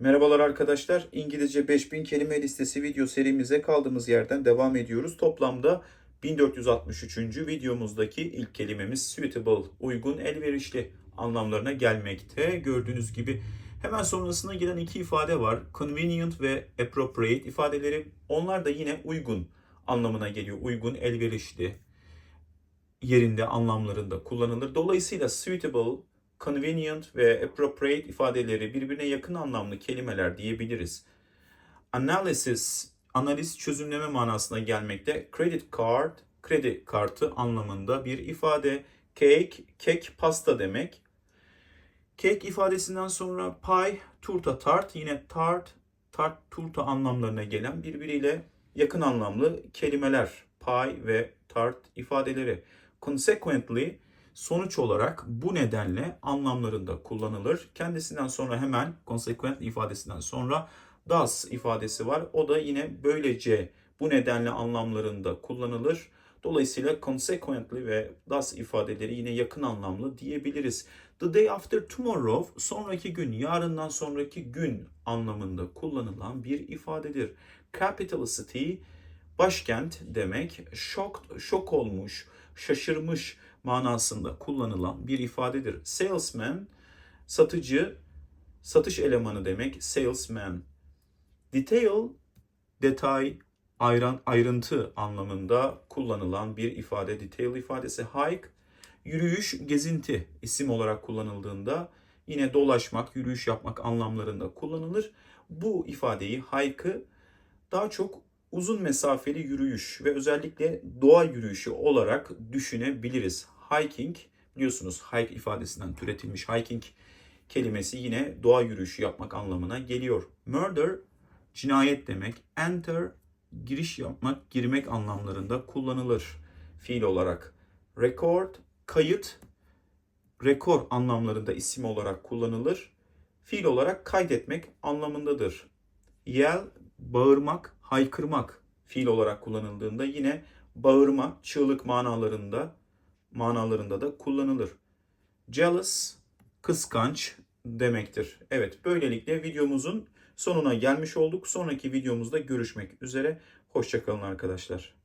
Merhabalar arkadaşlar. İngilizce 5000 kelime listesi video serimize kaldığımız yerden devam ediyoruz. Toplamda 1463. videomuzdaki ilk kelimemiz suitable, uygun, elverişli anlamlarına gelmekte. Gördüğünüz gibi hemen sonrasına gelen iki ifade var. Convenient ve appropriate ifadeleri. Onlar da yine uygun anlamına geliyor. Uygun, elverişli, yerinde anlamlarında kullanılır. Dolayısıyla suitable, convenient ve appropriate ifadeleri birbirine yakın anlamlı kelimeler diyebiliriz. Analysis, analiz çözümleme manasına gelmekte. Credit card, kredi kartı anlamında bir ifade. Cake, kek, pasta demek. Cake ifadesinden sonra pie, turta, tart, yine tart, tart, turta anlamlarına gelen birbiriyle yakın anlamlı kelimeler. Pie ve tart ifadeleri. Consequently, sonuç olarak bu nedenle anlamlarında kullanılır. Kendisinden sonra hemen consequently ifadesinden sonra thus ifadesi var. O da yine böylece bu nedenle anlamlarında kullanılır. Dolayısıyla consequently ve thus ifadeleri yine yakın anlamlı diyebiliriz. The day after tomorrow sonraki gün, yarından sonraki gün anlamında kullanılan bir ifadedir. Capital city başkent demek. Shocked, şok olmuş, şaşırmış manasında kullanılan bir ifadedir. Salesman, satıcı, satış elemanı demek. Salesman. Detail, detay, ayran, ayrıntı anlamında kullanılan bir ifade. Detail ifadesi. Hike, yürüyüş, gezinti isim olarak kullanıldığında yine dolaşmak, yürüyüş yapmak anlamlarında kullanılır. Bu ifadeyi hike'ı daha çok uzun mesafeli yürüyüş ve özellikle doğa yürüyüşü olarak düşünebiliriz. Hiking biliyorsunuz hike ifadesinden türetilmiş hiking kelimesi yine doğa yürüyüşü yapmak anlamına geliyor. Murder cinayet demek. Enter giriş yapmak, girmek anlamlarında kullanılır fiil olarak. Record kayıt rekor anlamlarında isim olarak kullanılır. Fiil olarak kaydetmek anlamındadır. Yell bağırmak, haykırmak fiil olarak kullanıldığında yine bağırma, çığlık manalarında manalarında da kullanılır. Jealous, kıskanç demektir. Evet, böylelikle videomuzun sonuna gelmiş olduk. Sonraki videomuzda görüşmek üzere. Hoşçakalın arkadaşlar.